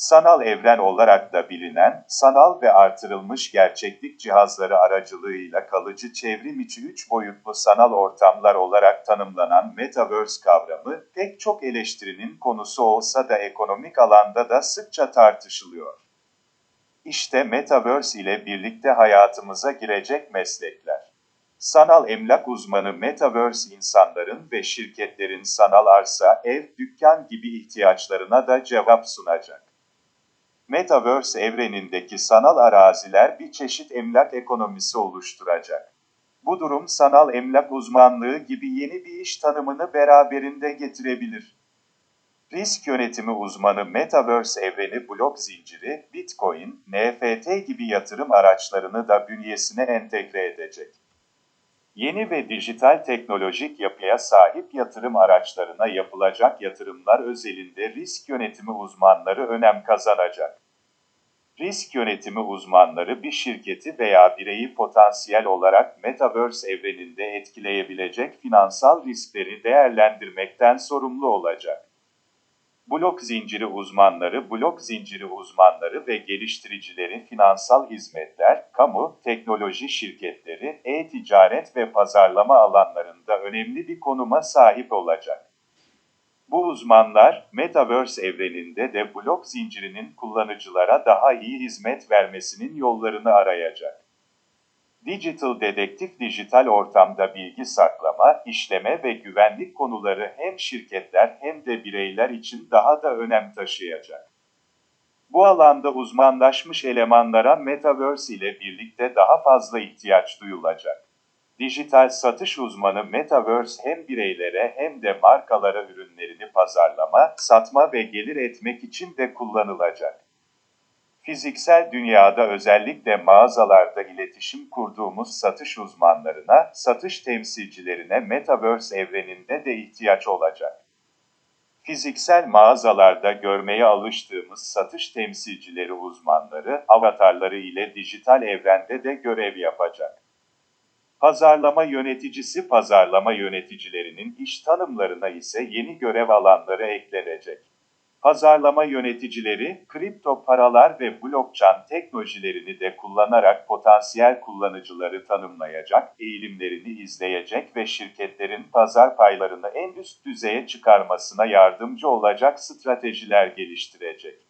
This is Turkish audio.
Sanal evren olarak da bilinen, sanal ve artırılmış gerçeklik cihazları aracılığıyla kalıcı çevrim içi üç boyutlu sanal ortamlar olarak tanımlanan Metaverse kavramı, pek çok eleştirinin konusu olsa da ekonomik alanda da sıkça tartışılıyor. İşte Metaverse ile birlikte hayatımıza girecek meslekler. Sanal emlak uzmanı Metaverse insanların ve şirketlerin sanal arsa, ev, dükkan gibi ihtiyaçlarına da cevap sunacak. Metaverse evrenindeki sanal araziler bir çeşit emlak ekonomisi oluşturacak. Bu durum sanal emlak uzmanlığı gibi yeni bir iş tanımını beraberinde getirebilir. Risk yönetimi uzmanı Metaverse evreni blok zinciri, Bitcoin, NFT gibi yatırım araçlarını da bünyesine entegre edecek. Yeni ve dijital teknolojik yapıya sahip yatırım araçlarına yapılacak yatırımlar özelinde risk yönetimi uzmanları önem kazanacak. Risk yönetimi uzmanları bir şirketi veya bireyi potansiyel olarak Metaverse evreninde etkileyebilecek finansal riskleri değerlendirmekten sorumlu olacak. Blok zinciri uzmanları, blok zinciri uzmanları ve geliştiricileri finansal hizmetler, kamu, teknoloji şirketleri, e-ticaret ve pazarlama alanlarında önemli bir konuma sahip olacak. Bu uzmanlar, Metaverse evreninde de blok zincirinin kullanıcılara daha iyi hizmet vermesinin yollarını arayacak. Digital dedektif dijital ortamda bilgi saklama, işleme ve güvenlik konuları hem şirketler hem de bireyler için daha da önem taşıyacak. Bu alanda uzmanlaşmış elemanlara Metaverse ile birlikte daha fazla ihtiyaç duyulacak. Dijital satış uzmanı Metaverse hem bireylere hem de markalara ürünlerini pazarlama, satma ve gelir etmek için de kullanılacak. Fiziksel dünyada özellikle mağazalarda iletişim kurduğumuz satış uzmanlarına, satış temsilcilerine Metaverse evreninde de ihtiyaç olacak. Fiziksel mağazalarda görmeye alıştığımız satış temsilcileri uzmanları, avatarları ile dijital evrende de görev yapacak. Pazarlama yöneticisi pazarlama yöneticilerinin iş tanımlarına ise yeni görev alanları eklenecek. Pazarlama yöneticileri, kripto paralar ve blockchain teknolojilerini de kullanarak potansiyel kullanıcıları tanımlayacak, eğilimlerini izleyecek ve şirketlerin pazar paylarını en üst düzeye çıkarmasına yardımcı olacak stratejiler geliştirecek.